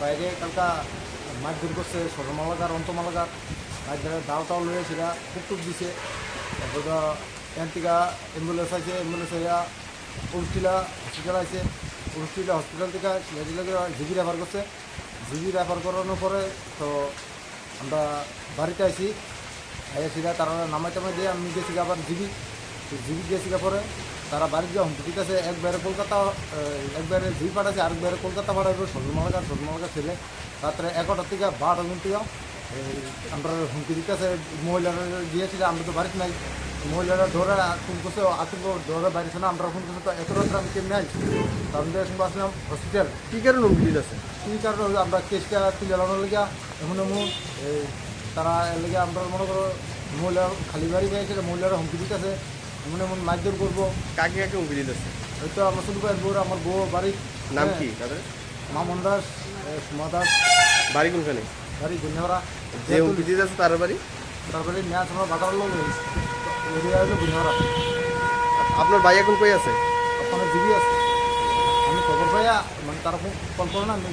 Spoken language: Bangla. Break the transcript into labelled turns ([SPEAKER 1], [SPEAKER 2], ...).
[SPEAKER 1] বাইরে কালকা মাছ দূর করছে সরমালাগার অন্তমালাগার। মাছ ধরে ডাল টাল লয়ে সেটা খুব টুক দিছে। তারপর এখান থেকে অ্যাম্বুলেন্স আছে অ্যাম্বুলেন্স এরা উলটিলা হসপিটাল আছে উলটিলা হসপিটাল থেকে সিরাজিলাকে জিবি রেফার করছে। জিবি রেফার করানোর পরে তো আমরা বাড়িতে আছি আইয়া সিরা তারা নামাই টামাই দিয়ে আমি গেছি আবার জিবি জিবি গেছি পরে তারা বাড়িতে যাও ঠিক আছে একবারে কলকাতা একবারে জিবি পাঠাচ্ছে আরেকবারে কলকাতা পাঠাবে সজলমালাকার সজলমালাকার ছেলে। রাত্রে এগারোটার থেকে বারোটা এই আমরা হুমকি দিতেছে মহিলারা দিয়েছিল আমরা তো বাড়িতে নাই। মহিলারা ধরে ফোন করছে আতঙ্ক ধরে বাড়িতে না আমরা ফোন করছে তো এত রাত্রে আমি কেমনি আইছি? তো আমি দেখুন আসলাম হসপিটাল
[SPEAKER 2] কি কারণে হুমকি দিতেছে?
[SPEAKER 1] এই কারণে আমরা কেসটা তুলে আনানোর লেগে এখন তারা এর লেগে আমরা মনে করো মহিলা খালি বাড়ি পেয়েছে মহিলারা হুমকি দিতেছে। এমন এমন মারধর করব।
[SPEAKER 2] কাকে কাকে হুমকি দিতেছে
[SPEAKER 1] হয়তো আমার শুধু বউ আমার বউ বাড়ি।
[SPEAKER 2] নাম
[SPEAKER 1] হ্যাঁ,
[SPEAKER 2] কি তাদের?
[SPEAKER 1] মামন দাস সুমা দাস।
[SPEAKER 2] বাড়ি কোনখানে?
[SPEAKER 1] বাড়ি গুনিহারা।
[SPEAKER 2] যে হুমকি দিতেছে তার বাড়ি?
[SPEAKER 1] তারপরে ম্যাচ আমরা বাজার লোক এরিয়া হলো গুনিহারা।
[SPEAKER 2] আপনার ভাই এখন কই আছে?
[SPEAKER 1] ওখানে জিবি আছে। আমি খবর পাইয়া মানে তারা কল করে না আমি